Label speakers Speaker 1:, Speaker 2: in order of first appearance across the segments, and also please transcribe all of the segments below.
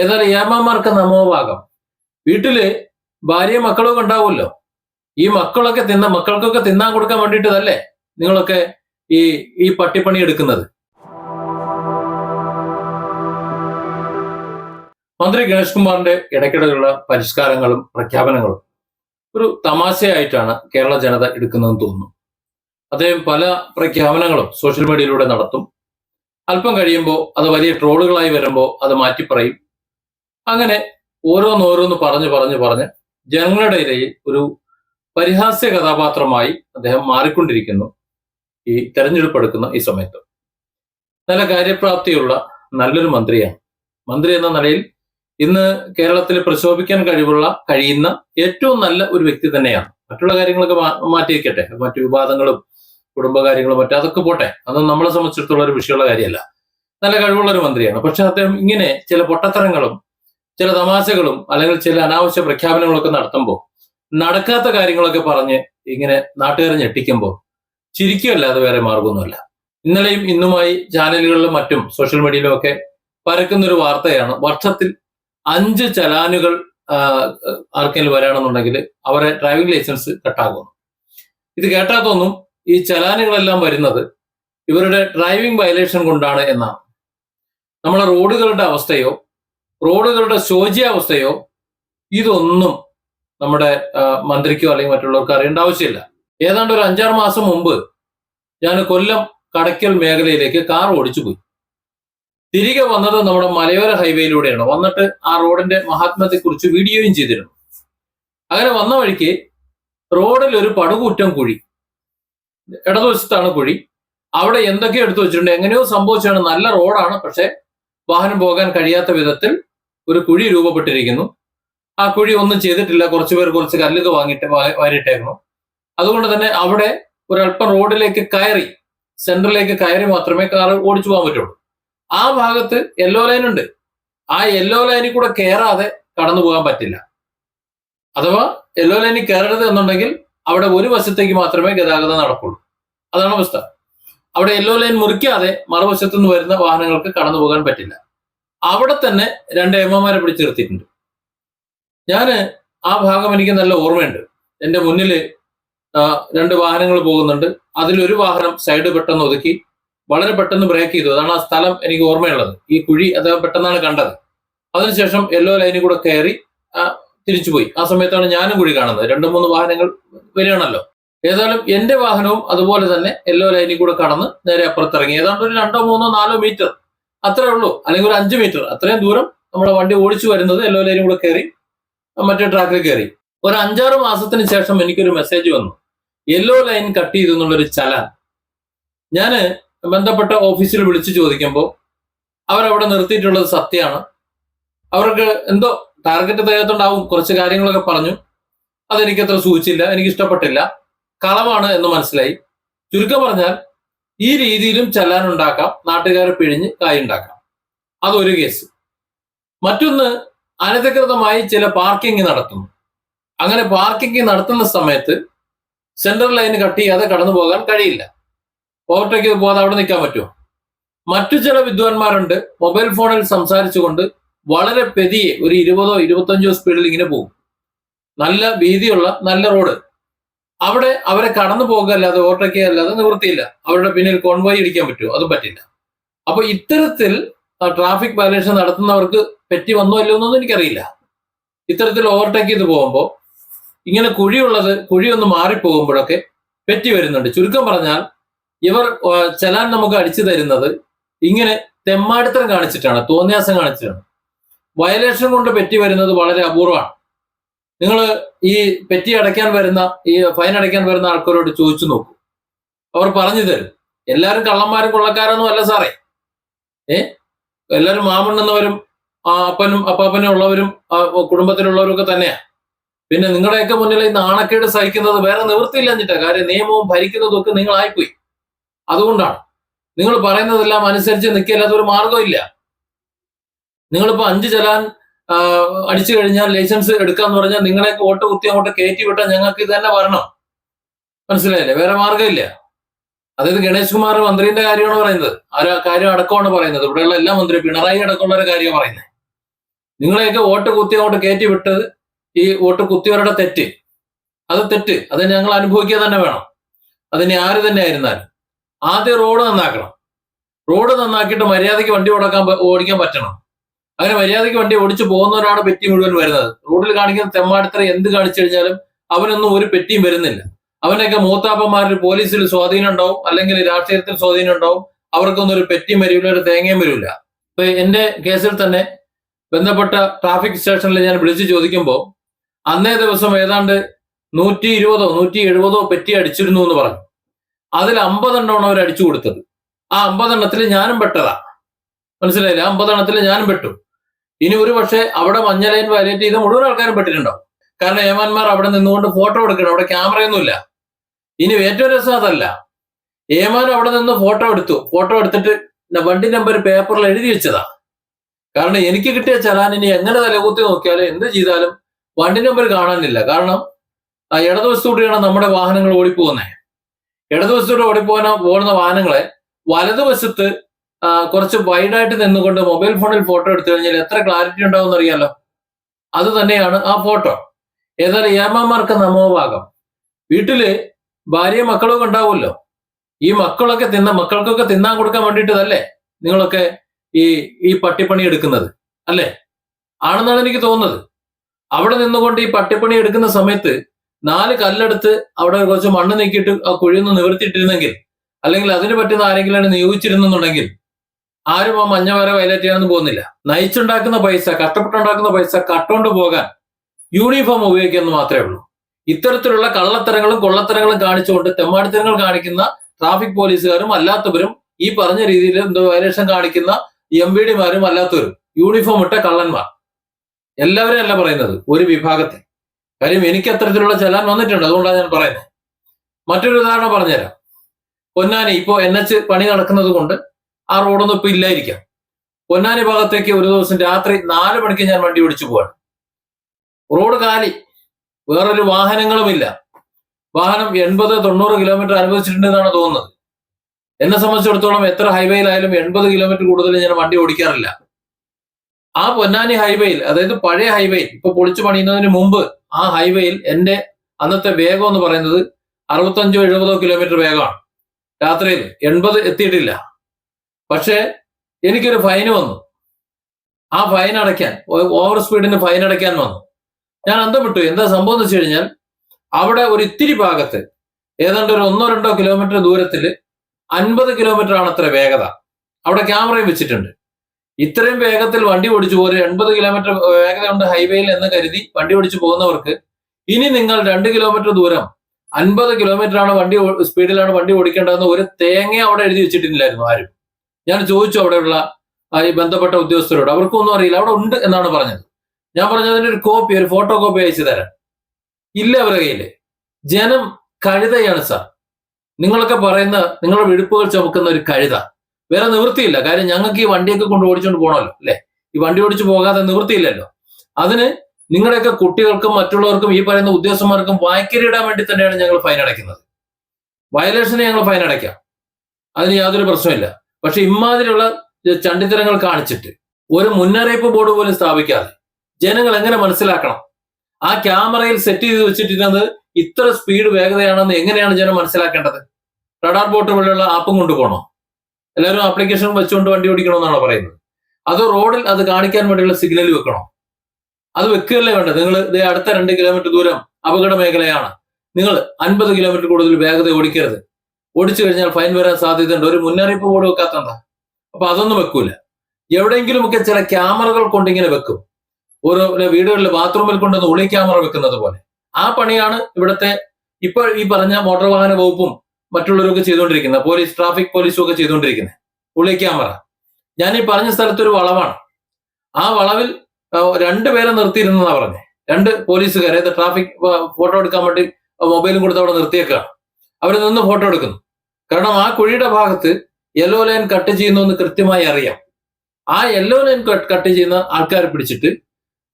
Speaker 1: ഏതായാലും ഏമാന്മാർക്ക് നമോഭാഗം വീട്ടിൽ ഭാര്യയും മക്കളും ഒക്കെ ഉണ്ടാവുമല്ലോ. ഈ മക്കളൊക്കെ തിന്ന മക്കൾക്കൊക്കെ തിന്നാൻ കൊടുക്കാൻ വേണ്ടിയിട്ടതല്ലേ നിങ്ങളൊക്കെ ഈ ഈ പട്ടിപ്പണി എടുക്കുന്നത്? മന്ത്രി ഗണേഷ് കുമാറിന്റെ ഇടയ്ക്കിടെയുള്ള പരിഷ്കാരങ്ങളും പ്രഖ്യാപനങ്ങളും ഒരു തമാശയായിട്ടാണ് കേരള ജനത എടുക്കുന്നതെന്ന് തോന്നുന്നു. അദ്ദേഹം പല പ്രഖ്യാപനങ്ങളും സോഷ്യൽ മീഡിയയിലൂടെ നടത്തും. അല്പം കഴിയുമ്പോൾ അത് വലിയ ട്രോളുകളായി വരുമ്പോൾ അത് മാറ്റിപ്പറയും. അങ്ങനെ ഓരോന്നോരോന്ന് പറഞ്ഞു പറഞ്ഞു പറഞ്ഞ് ജനങ്ങളുടെ ഇടയിൽ ഒരു പരിഹാസ്യ കഥാപാത്രമായി അദ്ദേഹം മാറിക്കൊണ്ടിരിക്കുന്നു ഈ തെരഞ്ഞെടുപ്പ് എടുക്കുന്ന ഈ സമയത്ത്. നല്ല കാര്യപ്രാപ്തിയുള്ള നല്ലൊരു മന്ത്രിയാണ്. മന്ത്രി എന്ന നിലയിൽ ഇന്ന് കേരളത്തിൽ പ്രശോഭിക്കാൻ കഴിവുള്ള കഴിയുന്ന ഏറ്റവും നല്ല ഒരു വ്യക്തി തന്നെയാണ്. മറ്റുള്ള കാര്യങ്ങളൊക്കെ മാറ്റിയിരിക്കട്ടെ മറ്റു വിവാദങ്ങളും കുടുംബകാര്യങ്ങളും മറ്റും അതൊക്കെ പോട്ടെ. അതൊന്നും നമ്മളെ സംബന്ധിച്ചിടത്തോളം ഒരു വിഷയമുള്ള കാര്യമല്ല. നല്ല കഴിവുള്ള ഒരു മന്ത്രിയാണ്. പക്ഷെ അദ്ദേഹം ഇങ്ങനെ ചില പൊട്ടത്തരങ്ങളും ചില തമാശകളും അല്ലെങ്കിൽ ചില അനാവശ്യ പ്രഖ്യാപനങ്ങളൊക്കെ നടത്തുമ്പോൾ നടക്കാത്ത കാര്യങ്ങളൊക്കെ പറഞ്ഞ് ഇങ്ങനെ നാട്ടുകാരെ ഞെട്ടിക്കുമ്പോൾ ചിരിക്കുകയല്ലാതെ വേറെ മാർഗമൊന്നുമല്ല. ഇന്നലെയും ഇന്നുമായി ചാനലുകളിലും മറ്റും സോഷ്യൽ മീഡിയയിലും ഒക്കെ പരക്കുന്നൊരു വാർത്തയാണ് വർഷത്തിൽ അഞ്ച് ചലാനുകൾ ആർക്കെങ്കിലും വരാണെന്നുണ്ടെങ്കിൽ അവരെ ഡ്രൈവിംഗ് ലൈസൻസ് കട്ടാകുന്നു ഇത് കേട്ടാൽ തോന്നും ഈ ചലാനുകളെല്ലാം വരുന്നത് ഇവരുടെ ഡ്രൈവിംഗ് വയലേഷൻ കൊണ്ടാണ് എന്നാണ്. നമ്മളെ റോഡുകളുടെ അവസ്ഥയോ റോഡുകളുടെ ശോച്യാവസ്ഥയോ ഇതൊന്നും നമ്മുടെ മന്ത്രിക്കോ അല്ലെങ്കിൽ മറ്റുള്ളവർക്ക് അറിയേണ്ട ആവശ്യമില്ല. ഏതാണ്ട് ഒരു അഞ്ചാറ് മാസം മുമ്പ് ഞാൻ കൊല്ലം കടയ്ക്കൽ മേഖലയിലേക്ക് കാർ ഓടിച്ചു പോയി. തിരികെ വന്നത് നമ്മുടെ മലയോര ഹൈവേയിലൂടെയാണ്. വന്നിട്ട് ആ റോഡിന്റെ മഹാത്മ്യത്തെക്കുറിച്ച് വീഡിയോയും ചെയ്തിരുന്നു. അങ്ങനെ വന്ന വഴിക്ക് റോഡിൽ ഒരു പടുകൂറ്റം കുഴി ഇടതുവശത്താണ് കുഴി. അവിടെ എന്തൊക്കെയോ എടുത്തു വെച്ചിട്ടുണ്ട്. എങ്ങനെയോ സംഭവിച്ചാണ് നല്ല റോഡാണ് പക്ഷെ വാഹനം പോകാൻ കഴിയാത്ത വിധത്തിൽ ഒരു കുഴി രൂപപ്പെട്ടിരിക്കുന്നു. ആ കുഴി ഒന്നും ചെയ്തിട്ടില്ല. കുറച്ചു പേർ കുറച്ച് കല്ലിത് വാങ്ങിയിട്ട് വാ- അതുകൊണ്ട് തന്നെ അവിടെ ഒരല്പം റോഡിലേക്ക് കയറി സെന്ററിലേക്ക് കയറി മാത്രമേ കാർ ഓടിച്ചു പോകാൻ പറ്റുള്ളൂ. ആ ഭാഗത്ത് യെല്ലോ ലൈൻ ഉണ്ട്. ആ യെല്ലോ ലൈനിൽ കൂടെ കയറാതെ കടന്നു പോകാൻ പറ്റില്ല. അഥവാ യെല്ലോ ലൈനിൽ കയറരുത് എന്നുണ്ടെങ്കിൽ അവിടെ ഒരു വശത്തേക്ക് മാത്രമേ ഗതാഗതം നടക്കുള്ളൂ. അതാണ് അവസ്ഥ. അവിടെ യെല്ലോ ലൈൻ മുറിക്കാതെ മറുവശത്തു നിന്ന് വരുന്ന വാഹനങ്ങൾക്ക് കടന്നു പോകാൻ പറ്റില്ല. അവിടെ തന്നെ രണ്ട് എമ്മമാരെ പിടിച്ചു നിർത്തിയിട്ടുണ്ട്. ഞാൻ ആ ഭാഗം എനിക്ക് നല്ല ഓർമ്മയുണ്ട്. എന്റെ മുന്നിൽ രണ്ട് വാഹനങ്ങൾ പോകുന്നുണ്ട്. അതിലൊരു വാഹനം സൈഡ് പെട്ടെന്ന് ഒതുക്കി വളരെ പെട്ടെന്ന് ബ്രേക്ക് ചെയ്തു. അതാണ് ആ സ്ഥലം എനിക്ക് ഓർമ്മയുള്ളത്. ഈ കുഴി അദ്ദേഹം പെട്ടെന്നാണ് കണ്ടത്. അതിനുശേഷം യെല്ലോ ലൈനിൽ കൂടെ കയറി തിരിച്ചു തിരിച്ചുപോയി. ആ സമയത്താണ് ഞാനും കുഴി കാണുന്നത്. രണ്ട് മൂന്ന് വാഹനങ്ങൾ വരികയാണല്ലോ. ഏതായാലും എന്റെ വാഹനവും അതുപോലെ തന്നെ യെല്ലോ ലൈനിൽ കൂടെ കടന്ന് നേരെ അപ്പുറത്തിറങ്ങി. ഏതാണ്ട് ഒരു രണ്ടോ മൂന്നോ നാലോ മീറ്റർ അത്രേ ഉള്ളൂ. അല്ലെങ്കിൽ ഒരു അഞ്ച് മീറ്റർ അത്രയും ദൂരം നമ്മുടെ വണ്ടി ഓടിച്ചു വരുന്നത് എല്ലോ ലൈനും കൂടെ കയറി മറ്റേ ട്രാക്കിൽ കയറി. ഒരു അഞ്ചാറ് മാസത്തിന് ശേഷം എനിക്കൊരു മെസ്സേജ് വന്നു. യെല്ലോ ലൈൻ കട്ട് ചെയ്തു എന്നുള്ളൊരു ചലാൻ. ഞാൻ ബന്ധപ്പെട്ട ഓഫീസിൽ വിളിച്ചു ചോദിക്കുമ്പോൾ അവരവിടെ നിർത്തിയിട്ടുള്ളത് സത്യമാണ്. അവർക്ക് എന്തോ ടാർഗറ്റ് തികയത്തുണ്ടാവും കുറച്ച് കാര്യങ്ങളൊക്കെ പറഞ്ഞു. അതെനിക്ക് അത്ര സൂചിച്ചില്ല. എനിക്ക് ഇഷ്ടപ്പെട്ടില്ല കളവാണ് എന്ന് മനസ്സിലായി. ചുരുക്കം പറഞ്ഞാൽ ഈ രീതിയിലും ചലാൻ ഉണ്ടാക്കാം നാട്ടുകാരെ പിഴിഞ്ഞ് കായുണ്ടാക്കാം. അതൊരു കേസ്. മറ്റൊന്ന് അനധികൃതമായി ചില പാർക്കിംഗ് നടത്തുന്നു. അങ്ങനെ പാർക്കിംഗ് നടത്തുന്ന സമയത്ത് സെൻട്രൽ ലൈൻ കട്ട് ചെയ്യാതെ കടന്നു പോകാൻ കഴിയില്ല. ഓവർടേക്ക് പോകാതെ അവിടെ നിൽക്കാൻ പറ്റുമോ? മറ്റു ചില വിദ്വാൻമാരുണ്ട് മൊബൈൽ ഫോണിൽ സംസാരിച്ചുകൊണ്ട് വളരെ പെതിയെ ഒരു ഇരുപതോ ഇരുപത്തഞ്ചോ സ്പീഡിൽ ഇങ്ങനെ പോകും. നല്ല വീതിയുള്ള നല്ല റോഡ്. അവിടെ അവരെ കടന്നു പോകുക അല്ലാതെ ഓവർടേക്ക് അല്ലാതെ നിവൃത്തിയില്ല. അവരുടെ പിന്നിൽ കോൺവോയ് ഇടിക്കാൻ പറ്റുമോ? അതും പറ്റില്ല. അപ്പൊ ഇത്തരത്തിൽ ട്രാഫിക് വയലേഷൻ നടത്തുന്നവർക്ക് പറ്റി വന്നോ അല്ലോ എന്നൊന്നും എനിക്കറിയില്ല. ഇത്തരത്തിൽ ഓവർടേക്ക് ചെയ്ത് പോകുമ്പോൾ ഇങ്ങനെ കുഴിയുള്ളത് കുഴി ഒന്ന് മാറിപ്പോകുമ്പോഴൊക്കെ പറ്റി വരുന്നുണ്ട്. ചുരുക്കം പറഞ്ഞാൽ ഇവർ ചലാൻ നമുക്ക് അടിച്ചു തരുന്നത് ഇങ്ങനെ തെമ്മാടിത്തരം കാണിച്ചിട്ടാണ് തോന്നിയാസം കാണിച്ചിട്ടാണ്. വയലേഷൻ കൊണ്ട് പറ്റി വരുന്നത് വളരെ അപൂർവമാണ്. നിങ്ങൾ ഈ പെറ്റി അടയ്ക്കാൻ വരുന്ന ഈ ഫൈൻ അടയ്ക്കാൻ വരുന്ന ആൾക്കാരോട് ചോദിച്ചു നോക്കൂ. അവർ പറഞ്ഞു തരും. എല്ലാവരും കള്ളന്മാരും കൊള്ളക്കാരൊന്നും അല്ല സാറേ. ഏ? എല്ലാവരും മാമണ്ണുന്നവരും അപ്പനും അപ്പാപ്പനും ഉള്ളവരും കുടുംബത്തിലുള്ളവരൊക്കെ തന്നെയാ. പിന്നെ നിങ്ങളുടെയൊക്കെ മുന്നിൽ ഈ നാണക്കേട് സഹിക്കുന്നത് വേറെ നിവൃത്തിയില്ലഞ്ഞിട്ടാ. കാര്യം നിയമവും ഭരിക്കുന്നതും ഒക്കെ നിങ്ങളായിപ്പോയി. അതുകൊണ്ടാണ്. നിങ്ങൾ പറയുന്നതെല്ലാം അനുസരിച്ച് നിൽക്കില്ലാത്ത ഒരു മാർഗമില്ല നിങ്ങളിപ്പോ അഞ്ച് ചെലാൻ അടിച്ചു കഴിഞ്ഞാൽ ലൈസൻസ് എടുക്കാന്ന് പറഞ്ഞാൽ നിങ്ങളെ വോട്ട് കുത്തി അങ്ങോട്ട് കയറ്റി വിട്ടാൽ ഞങ്ങൾക്ക് ഇത് തന്നെ വരണം. മനസ്സിലായില്ലേ? വേറെ മാർഗമില്ല അതായത് ഗണേഷ് കുമാർ മന്ത്രിന്റെ കാര്യമാണ് പറയുന്നത്. ആ കാര്യം അടക്കമാണ് പറയുന്നത്. ഇവിടെയുള്ള എല്ലാ മന്ത്രി പിണറായി അടക്കമുള്ള കാര്യം പറയുന്നത്. നിങ്ങളെയൊക്കെ വോട്ട് കുത്തി അങ്ങോട്ട് കയറ്റി വിട്ടത് ഈ വോട്ട് കുത്തിയവരുടെ തെറ്റ്. അത് തെറ്റ്. അത് ഞങ്ങൾ അനുഭവിക്കുക തന്നെ വേണം. അതിന് ആര് തന്നെ ആയിരുന്നാലും. ആദ്യം റോഡ് നന്നാക്കണം. റോഡ് നന്നാക്കിയിട്ട് മര്യാദയ്ക്ക് വണ്ടി ഓടക്കാൻ ഓടിക്കാൻ പറ്റണം. അങ്ങനെ മര്യാദയ്ക്ക് വണ്ടി ഓടിച്ചു പോകുന്നവരാണ് പെറ്റി മുഴുവൻ വരുന്നത്. റോഡിൽ കാണിക്കുന്ന തെമ്മാടിത്തര എന്ത് കാണിച്ചു കഴിഞ്ഞാലും അവനൊന്നും ഒരു പെറ്റിയും വരുന്നില്ല. അവനൊക്കെ മൂത്താപ്പന്മാരിൽ പോലീസിൽ സ്വാധീനം ഉണ്ടാവും അല്ലെങ്കിൽ രാഷ്ട്രീയത്തിൽ സ്വാധീനം ഉണ്ടാവും. അവർക്കൊന്നും ഒരു പെറ്റിയും വരില്ല ഒരു തേങ്ങയും വരില്ല. ഇപ്പൊ എന്റെ കേസിൽ തന്നെ ബന്ധപ്പെട്ട ട്രാഫിക് സ്റ്റേഷനിൽ ഞാൻ വിളിച്ചു ചോദിക്കുമ്പോൾ അന്നേ ദിവസം ഏതാണ്ട് നൂറ്റി ഇരുപതോ നൂറ്റി എഴുപതോ പെറ്റി അടിച്ചിരുന്നു എന്ന് പറഞ്ഞു. അതിൽ അമ്പതെണ്ണമാണ് അവർ അടിച്ചു കൊടുത്തത്. ആ അമ്പതെണ്ണത്തിൽ ഞാനും പെട്ടതാ. മനസ്സിലായില്ല? അമ്പതെണ്ണത്തിൽ ഞാനും പെട്ടു. ഇനി ഒരു പക്ഷേ അവിടെ മഞ്ഞ ലൈൻ വയലേറ്റ് ചെയ്ത മുഴുവൻ ആൾക്കാരും പെട്ടിട്ടുണ്ടാവും കാരണം ഏമാന്മാർ അവിടെ നിന്നുകൊണ്ട് ഫോട്ടോ എടുക്കണം. അവിടെ ക്യാമറയൊന്നുമില്ല ഇനി ഏറ്റവും രസം അതല്ല. ഏമാൻ അവിടെ നിന്ന് ഫോട്ടോ എടുത്തു. ഫോട്ടോ എടുത്തിട്ട് വണ്ടി നമ്പർ പേപ്പറിൽ എഴുതി വെച്ചതാ. കാരണം എനിക്ക് കിട്ടിയ ചലാൻ ഇനി എങ്ങനെ തലകുത്തി നോക്കിയാലും എന്ത് ചെയ്താലും വണ്ടി നമ്പർ കാണാനില്ല. കാരണം ഇടതുവശത്തൂടെയാണ് നമ്മുടെ വാഹനങ്ങൾ ഓടിപ്പോകുന്നത്. ഇടതുവശത്തൂടെ ഓടിപ്പോകാൻ പോകുന്ന വാഹനങ്ങളെ വലതുവശത്ത് കുറച്ച് വൈഡായിട്ട് നിന്നുകൊണ്ട് മൊബൈൽ ഫോണിൽ ഫോട്ടോ എടുത്തു കഴിഞ്ഞാൽ എത്ര ക്ലാരിറ്റി ഉണ്ടാവും അറിയാലോ? അത് തന്നെയാണ് ആ ഫോട്ടോ ഏതായാലും ഏമാമാർക്ക് നമോഭാഗം വീട്ടിൽ ഭാര്യയും മക്കളൊക്കെ ഉണ്ടാവുമല്ലോ. ഈ മക്കളൊക്കെ തിന്ന മക്കൾക്കൊക്കെ തിന്നാൻ കൊടുക്കാൻ വേണ്ടിയിട്ടതല്ലേ നിങ്ങളൊക്കെ ഈ ഈ പട്ടിപ്പണി എടുക്കുന്നത്? അല്ലേ? ആണെന്നാണ് എനിക്ക് തോന്നുന്നത്. അവിടെ നിന്നുകൊണ്ട് ഈ പട്ടിപ്പണി എടുക്കുന്ന സമയത്ത് നാല് കല്ലെടുത്ത് അവിടെ കുറച്ച് മണ്ണ് നീക്കിയിട്ട് ആ കുഴിയൊന്ന് നിവർത്തിയിട്ടിരുന്നെങ്കിൽ അല്ലെങ്കിൽ അതിന് പറ്റുന്ന ആരെങ്കിലും നിയോഗിച്ചിരുന്നെന്നുണ്ടെങ്കിൽ ആരും ആ മഞ്ഞ വര വയലേറ്റ് ചെയ്യാനൊന്നും പോകുന്നില്ല. നയിച്ചുണ്ടാക്കുന്ന പൈസ കഷ്ടപ്പെട്ടുണ്ടാക്കുന്ന പൈസ കട്ടുകൊണ്ട് പോകാൻ യൂണിഫോം ഉപയോഗിക്കുമെന്ന് മാത്രമേ ഉള്ളൂ. ഇത്തരത്തിലുള്ള കള്ളത്തരങ്ങളും കൊള്ളത്തരങ്ങളും കാണിച്ചുകൊണ്ട് തെമ്മാടിത്തരങ്ങൾ കാണിക്കുന്ന ട്രാഫിക് പോലീസുകാരും അല്ലാത്തവരും ഈ പറഞ്ഞ രീതിയിൽ എന്തോ വയലേഷൻ കാണിക്കുന്ന എം വി ഡിമാരും അല്ലാത്തവരും യൂണിഫോം ഇട്ട കള്ളന്മാർ. എല്ലാവരും അല്ല പറയുന്നത് ഒരു വിഭാഗത്തെ. കാര്യം എനിക്ക് അത്തരത്തിലുള്ള ചെല്ലാൻ വന്നിട്ടുണ്ട് അതുകൊണ്ടാണ് ഞാൻ പറയുന്നത്. മറ്റൊരു ഉദാഹരണം പറഞ്ഞുതരാം. പൊന്നാനി ഇപ്പോ എൻ എച്ച് പണി നടക്കുന്നത് കൊണ്ട് ആ റോഡൊന്നും ഇപ്പൊ ഇല്ലായിരിക്കാം. പൊന്നാനി ഭാഗത്തേക്ക് ഒരു ദിവസം രാത്രി നാല് മണിക്ക് ഞാൻ വണ്ടി ഓടിച്ചു പോവാണ്. റോഡ് കാലി. വേറൊരു വാഹനങ്ങളുമില്ല. വാഹനം എൺപത് തൊണ്ണൂറ് കിലോമീറ്റർ അനുവദിച്ചിട്ടുണ്ടെന്നാണ് തോന്നുന്നത്. എന്നെ സംബന്ധിച്ചിടത്തോളം എത്ര ഹൈവേയിലായാലും എൺപത് കിലോമീറ്റർ കൂടുതൽ ഞാൻ വണ്ടി ഓടിക്കാറില്ല. ആ പൊന്നാനി ഹൈവേയിൽ അതായത് പഴയ ഹൈവേയിൽ ഇപ്പൊ പൊളിച്ചു പണിയുന്നതിന് മുമ്പ് ആ ഹൈവേയിൽ എന്റെ അന്നത്തെ വേഗം എന്ന് പറയുന്നത് അറുപത്തഞ്ചോ എഴുപതോ കിലോമീറ്റർ വേഗമാണ്. രാത്രിയിൽ എൺപത് എത്തിയിട്ടില്ല. പക്ഷേ എനിക്കൊരു ഫൈൻ വന്നു. ആ ഫൈൻ അടയ്ക്കാൻ ഓവർ സ്പീഡിന് ഫൈൻ അടയ്ക്കാൻ വന്നു. ഞാൻ അന്തം വിട്ടു എന്താ സംഭവം എന്ന് വെച്ച് കഴിഞ്ഞാൽ അവിടെ ഒരു ഇത്തിരി ഭാഗത്ത് ഏതാണ്ട് ഒരു ഒന്നോ രണ്ടോ കിലോമീറ്റർ ദൂരത്തിൽ അൻപത് കിലോമീറ്റർ ആണ് അത്ര വേഗത. അവിടെ ക്യാമറയും വെച്ചിട്ടുണ്ട്. ഇത്രയും വേഗത്തിൽ വണ്ടി ഓടിച്ചു ഒരു എൺപത് കിലോമീറ്റർ വേഗത ഉണ്ട് ഹൈവേയിൽ എന്ന് കരുതി വണ്ടി ഓടിച്ചു പോകുന്നവർക്ക് ഇനി നിങ്ങൾ രണ്ട് കിലോമീറ്റർ ദൂരം അൻപത് കിലോമീറ്റർ ആണ് വണ്ടി സ്പീഡിലാണ് വണ്ടി ഓടിക്കേണ്ടതെന്ന് ഒരു തേങ്ങ അവിടെ എഴുതി വെച്ചിട്ടില്ലായിരുന്നു ആരും. ഞാൻ ചോദിച്ചു അവിടെയുള്ള ഈ ബന്ധപ്പെട്ട ഉദ്യോഗസ്ഥരോട്. അവർക്കൊന്നും അറിയില്ല. അവിടെ ഉണ്ട് എന്നാണ് പറഞ്ഞത്. ഞാൻ പറഞ്ഞതിന്റെ ഒരു കോപ്പി ഒരു ഫോട്ടോ കോപ്പി അയച്ചു തരാം. ഇല്ല അവരുടെ കയ്യിൽ ജനം കഴുതയാണ് സാർ. നിങ്ങളൊക്കെ പറയുന്ന നിങ്ങളുടെ വിടുപ്പുകൾ ചുമക്കുന്ന ഒരു കഴുത. വേറെ നിവൃത്തിയില്ല. കാര്യം ഞങ്ങൾക്ക് ഈ വണ്ടിയൊക്കെ കൊണ്ട് ഓടിച്ചുകൊണ്ട് പോകണമല്ലോ അല്ലെ? ഈ വണ്ടി ഓടിച്ചു പോകാതെ നിവൃത്തിയില്ലല്ലോ. അതിന് നിങ്ങളുടെയൊക്കെ കുട്ടികൾക്കും മറ്റുള്ളവർക്കും ഈ പറയുന്ന ഉദ്യോഗസ്ഥന്മാർക്കും വായ്ക്കരിയിടാൻ വേണ്ടി തന്നെയാണ് ഞങ്ങൾ ഫൈൻ അടയ്ക്കുന്നത്. വയലേഷന് ഞങ്ങൾ ഫൈൻ അടയ്ക്കാം. അതിന് യാതൊരു പ്രശ്നമില്ല പക്ഷെ ഇമാതിരിയുള്ള ചണ്ടിത്തരങ്ങൾ കാണിച്ചിട്ട് ഒരു മുന്നറിയിപ്പ് ബോർഡ് പോലും സ്ഥാപിക്കാതെ ജനങ്ങൾ എങ്ങനെ മനസ്സിലാക്കണം? ആ ക്യാമറയിൽ സെറ്റ് ചെയ്ത് വെച്ചിട്ടിരുന്നത് ഇത്ര സ്പീഡ് വേഗതയാണെന്ന് എങ്ങനെയാണ് ജനം മനസ്സിലാക്കേണ്ടത്? റഡാർ ബോട്ട് പോലെയുള്ള ആപ്പും കൊണ്ടുപോകണോ? എല്ലാവരും ആപ്ലിക്കേഷൻ വെച്ചുകൊണ്ട് വണ്ടി ഓടിക്കണമെന്നാണോ പറയുന്നത്? അതോ റോഡിൽ അത് കാണിക്കാൻ വേണ്ടിയുള്ള സിഗ്നൽ വെക്കണോ? അത് വെക്കുകയല്ലേ വേണ്ട നിങ്ങൾ അടുത്ത രണ്ട് കിലോമീറ്റർ ദൂരം അപകട മേഖലയാണ്. നിങ്ങൾ അൻപത് കിലോമീറ്റർ കൂടുതൽ വേഗത ഓടിക്കരുത്. ഓടിച്ചു കഴിഞ്ഞാൽ ഫൈൻ വരാൻ സാധ്യതയുണ്ട്. ഒരു മുന്നറിയിപ്പ് ബോർഡ് വെക്കാത്തണ്ട അപ്പൊ അതൊന്നും വെക്കൂല. എവിടെയെങ്കിലുമൊക്കെ ചില ക്യാമറകൾ കൊണ്ടിങ്ങനെ വെക്കും. ഓരോ വീടുകളിൽ ബാത്റൂമിൽ കൊണ്ടുവന്ന് ഒളി ക്യാമറ വെക്കുന്നത് പോലെ. ആ പണിയാണ് ഇവിടുത്തെ ഇപ്പോൾ ഈ പറഞ്ഞ മോട്ടോർ വാഹന വകുപ്പും മറ്റുള്ളവരൊക്കെ ചെയ്തുകൊണ്ടിരിക്കുന്നത്. പോലീസ് ട്രാഫിക് പോലീസും ഒക്കെ ചെയ്തുകൊണ്ടിരിക്കുന്നത്. ഒളി ക്യാമറ. ഞാൻ ഈ പറഞ്ഞ സ്ഥലത്തൊരു വളവാണ്. ആ വളവിൽ രണ്ടുപേരെ നിർത്തിയിരുന്നാ പറഞ്ഞേ. രണ്ട് പോലീസുകാരെ ട്രാഫിക് ഫോട്ടോ എടുക്കാൻ വേണ്ടി മൊബൈലും കൊടുത്ത് അവിടെ നിർത്തിയേക്കാണ്. അവർ നിന്ന് ഫോട്ടോ എടുക്കുന്നു. കാരണം ആ കുഴിയുടെ ഭാഗത്ത് യെല്ലോ ലൈൻ കട്ട് ചെയ്യുന്നു എന്ന് കൃത്യമായി അറിയാം. ആ യെല്ലോ ലൈൻ കട്ട് ചെയ്യുന്ന ആൾക്കാർ പിടിച്ചിട്ട്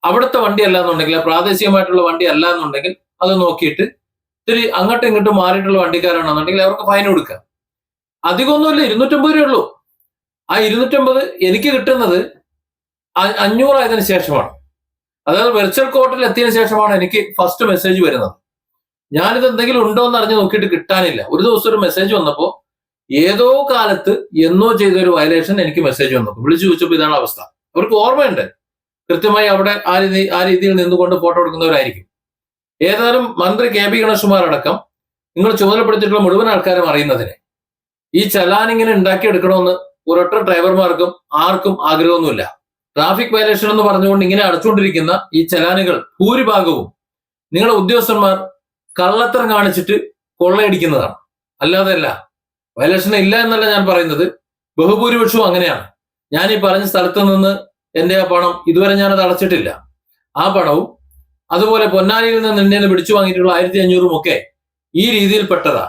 Speaker 1: അവിടുത്തെ വണ്ടി അല്ല എന്നുണ്ടെങ്കിൽ പ്രാദേശികമായിട്ടുള്ള വണ്ടി അല്ല എന്നുണ്ടെങ്കിൽ അത് നോക്കിയിട്ട് ഇത്തിരി അങ്ങോട്ടും ഇങ്ങോട്ടും മാറിയിട്ടുള്ള വണ്ടിക്കാരാണെന്നുണ്ടെങ്കിൽ അവർക്ക് ഫൈൻ കൊടുക്കാം. അധികമൊന്നുമില്ല ഇരുന്നൂറ്റമ്പത് രൂപ ഉള്ളൂ. ആ ഇരുന്നൂറ്റമ്പത് എനിക്ക് കിട്ടുന്നത് അഞ്ഞൂറായതിനു ശേഷമാണ്. അതായത് വെർച്വൽ കോർട്ടിൽ എത്തിയതിനു ശേഷമാണ് എനിക്ക് ഫസ്റ്റ് മെസ്സേജ് വരുന്നത്. ഞാനിത് എന്തെങ്കിലും ഉണ്ടോ എന്ന് അറിഞ്ഞ് നോക്കിയിട്ട് കിട്ടാനില്ല. ഒരു ദിവസം ഒരു മെസ്സേജ് വന്നപ്പോൾ ഏതോ കാലത്ത് എന്നോ ചെയ്ത ഒരു വയലേഷൻ എനിക്ക് മെസ്സേജ് വന്നു. വിളിച്ചു ചോദിച്ചപ്പോൾ ഇതാണ് അവസ്ഥ. അവർക്ക് ഓർമ്മയുണ്ട്. കൃത്യമായി അവിടെ ആ രീതി ആ രീതിയിൽ നിന്നുകൊണ്ട് ഫോട്ടോ എടുക്കുന്നവരായിരിക്കും. ഏതായാലും മന്ത്രി കെ പി ഗണേഷ്കുമാർ അടക്കം നിങ്ങൾ ചുമതലപ്പെടുത്തിയിട്ടുള്ള മുഴുവൻ ആൾക്കാരും അറിയുന്നതിനെ ഈ ചലാൻ ഇങ്ങനെ ഉണ്ടാക്കിയെടുക്കണമെന്ന് ഒരൊറ്റ ഡ്രൈവർമാർക്കും ആർക്കും ആഗ്രഹമൊന്നുമില്ല. ട്രാഫിക് വയലേഷൻ എന്ന് പറഞ്ഞുകൊണ്ട് ഇങ്ങനെ അടച്ചുകൊണ്ടിരിക്കുന്ന ഈ ചലാനുകൾ ഭൂരിഭാഗവും നിങ്ങളുടെ ഉദ്യോഗസ്ഥന്മാർ കള്ളത്തരം കാണിച്ചിട്ട് കൊള്ളയടിക്കുന്നതാണ്. അല്ലാതെ അല്ല വയലേഷൻ ഇല്ല എന്നല്ല ഞാൻ പറയുന്നത്. ബഹുഭൂരിപക്ഷവും അങ്ങനെയാണ്. ഞാൻ ഈ പറഞ്ഞ സ്ഥലത്ത് നിന്ന് എന്റെ ആ പണം ഇതുവരെ ഞാനത് അടച്ചിട്ടില്ല. ആ പണവും അതുപോലെ പൊന്നാനിയിൽ നിന്ന് നിന്ന് പിടിച്ചു വാങ്ങിയിട്ടുള്ള ആയിരത്തി അഞ്ഞൂറും ഒക്കെ ഈ രീതിയിൽ പെട്ടതാ.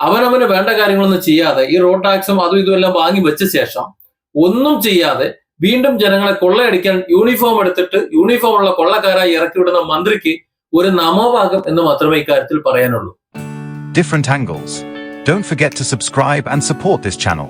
Speaker 1: അവനവന് വേണ്ട കാര്യങ്ങളൊന്നും ചെയ്യാതെ ഈ റോഡ് ടാക്സും അതും ഇതുമെല്ലാം വാങ്ങി വെച്ച ശേഷം ഒന്നും ചെയ്യാതെ വീണ്ടും ജനങ്ങളെ കൊള്ളയടിക്കാൻ യൂണിഫോം എടുത്തിട്ട് യൂണിഫോം ഉള്ള കൊള്ളക്കാരായി ഇറക്കി വിടുന്ന മന്ത്രിക്ക് ഒരു നമോഭാഗം എന്ന് മാത്രമേ ഇക്കാര്യത്തിൽ പറയാനുള്ളൂ.
Speaker 2: Different angles don't forget to subscribe and support this channel